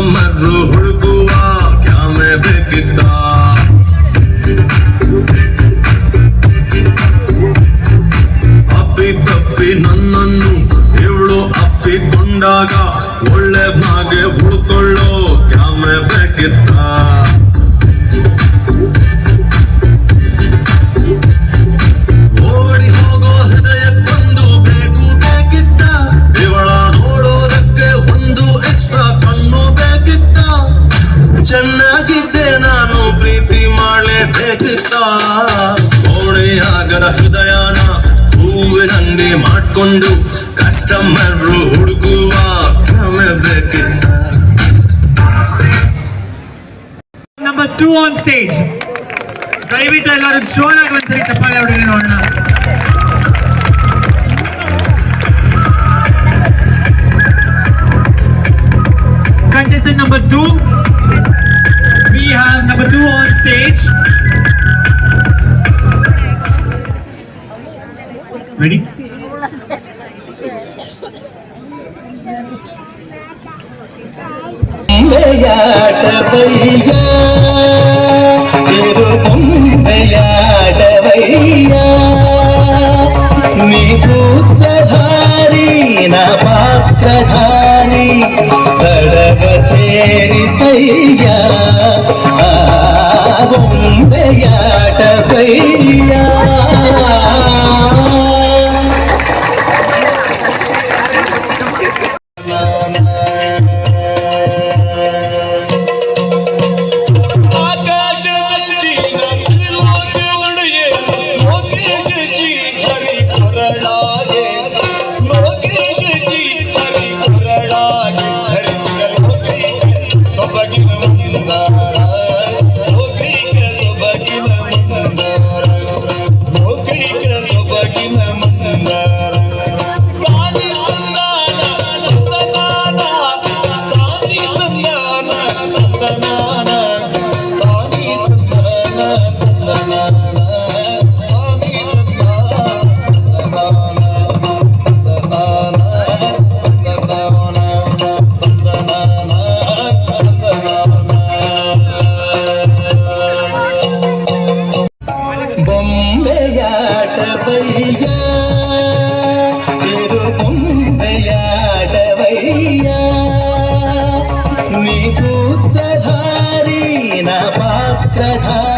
Customer ಹುಡುಕುವ ಕ್ಯಾಮೆ ಬೇಕಿದ್ದ ಅಪ್ಪಿ ತಪ್ಪಿ ನನ್ನನ್ನು ಇವಳು ಅಪ್ಪಿಕೊಂಡಾಗ ಒಳ್ಳೆ ಮಾಗೆ ಉಳ್ಕೊಳ್ಳೋ ಕ್ಯಾಮೆ ಬೇಕಿತ್ತ? ಮಾಡಲೇಬೇಕಿತ್ತ ಓಣಿಯಾಗರ ಹೃದಯನ ಹೂವಿನಂಗಿ ಮಾಡ್ಕೊಂಡು ಕಸ್ಟಮರ್ ಹುಡುಕುವ ಕ್ರಮೆ ಬೇಕಿತ್ತ ನಂಬರ್ ಟೂ ಆನ್ ಸ್ಟೇಜ್ ದಯವಿಟ್ಟು ಎಲ್ಲರೂ ಜೋರಾಗಿ ಒಂದ್ಸರಿ ಚಪ್ಪಾಳೆ ಹೊಡೆದ್ರೆ ನೋಡೋಣ బొంబెయాటవయ్యా తిరు బొంబెయాటవయ్యా నీ సూత్రధారి నా పాత్రధారి కడగ సేరి నీ సూత్రధారి నా పాత్రధారి.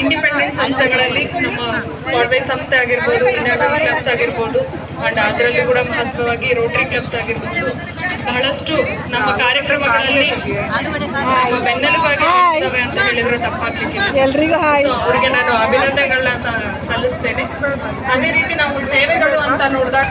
ಇಂಡಿಪೆಂಡೆಂಟ್ ಸಂಸ್ಥೆಗಳಲ್ಲಿ ನಮ್ಮ ಸ್ಪಾಟ್ವೈಸ್ ಸಂಸ್ಥೆ ಆಗಿರ್ಬೋದು ಇನ್ನೊಂದು ಕ್ಲಬ್ಸ್ ಆಗಿರ್ಬೋದು ಅಂಡ್ ಅದರಲ್ಲೂ ಕೂಡ ಮಹತ್ವವಾಗಿ ರೋಟರಿ ಕ್ಲಬ್ಸ್ ಆಗಿರ್ಬೋದು. ಬಹಳಷ್ಟು ನಮ್ಮ ಕಾರ್ಯಕ್ರಮಗಳಲ್ಲಿ ನಮ್ಮ ಬೆನ್ನೆಲುಬಾಗಿ ಇರ್ತವೆ ಅಂತ ಹೇಳಿದ್ರೆ ತಪ್ಪಾಗ್ಲಿಕ್ಕೆ ಅವರಿಗೆ ನಾನು ಅಭಿನಂದನೆಗಳನ್ನ ಸಲ್ಲಿಸ್ತೇನೆ. ಅದೇ ರೀತಿ ನಾವು ಸೇವೆಗಳು ಅಂತ ನೋಡಿದಾಗ